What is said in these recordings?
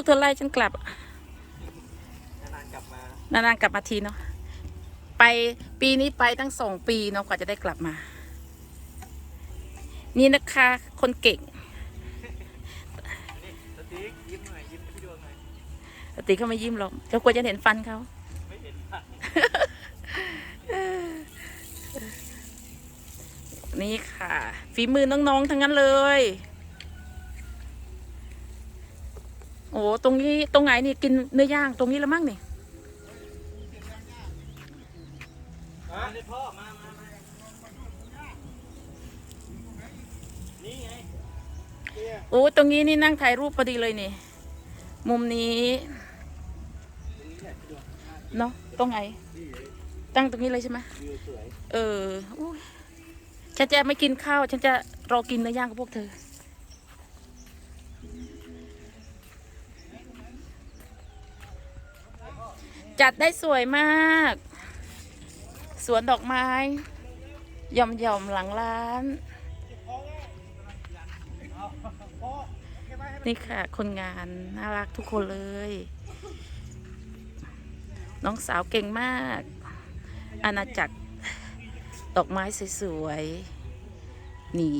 วกเธอไล่ฉันกลับ นานๆกลับมานานๆกลับมาทีเนาะไปปีนี้ไปตั้งสองปีเนาะกว่าจะได้กลับมา นี่นะคะคนเก่งสติ๊กยิ้มหน่อยยิ้มให้พี่ดวงหน่อยปกติเขาไม่ยิ้มหรอกเจ้ากลัวจะเห็นฟันเขา ไม่เห็นค่ะนี่ค่ะ ฝีมือน้อง ๆ ทั้งนั้นเลย โอ้ตรงนี้ตรงไหนนี่กินเนื้อย่างตรงนี้แล้วมั้งนี่มาเลยพ่อมามามานี่ไงโอ้ตรงนี้นี่นั่งถ่ายรูปพอดีเลยนี่ มุมนี้เนาะตรงไหนตั้งตรงนี้เลยใช่ไหมเอออุ๊ยฉันจะไม่กินข้าว ฉันจะรอกินเนื้อย่างกับพวกเธอ จัดได้สวยมาก สวนดอกไม้หย่อมย่อมๆหลังร้าน นี่ค่ะ คนงานน่ารักทุกคนเลย น้องสาวเก่งมาก อาณาจักรดอกไม้สวยๆ นี่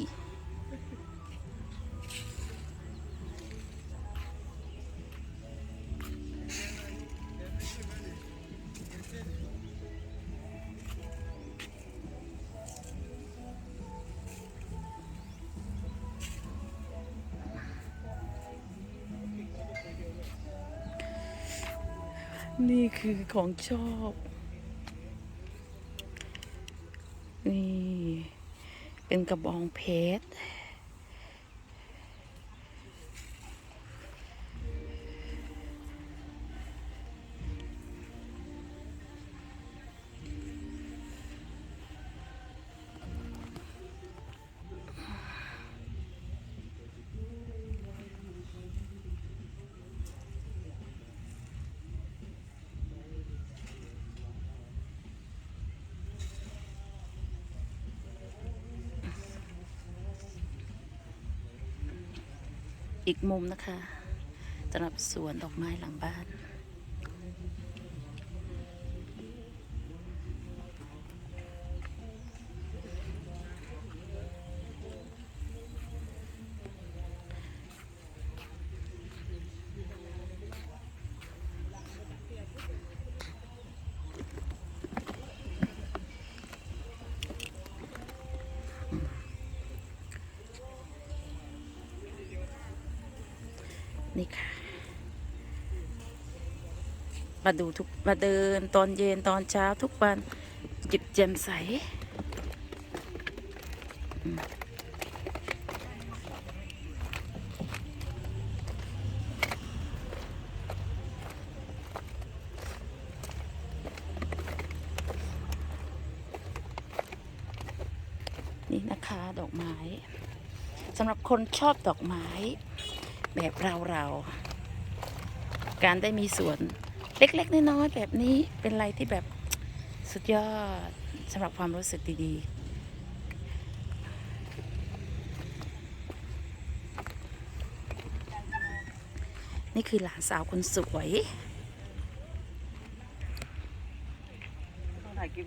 นี่คือของชอบ นี่ เป็นกระบองเพชร อีกมุมนะคะสำหรับสวนดอกไม้หลังบ้าน นี่ค่ะ มาดูทุกมาเดินตอนเย็นตอนเช้าทุกวันจิบแจ่มใสนี่นะคะดอกไม้สำหรับคนชอบดอกไม้ แบบเราเราๆการได้มีสวนเล็กๆน้อยๆแบบนี้เป็นอะไรที่แบบสุดยอดสำหรับความรู้สึกดีๆนี่คือหลานสาวคนสวย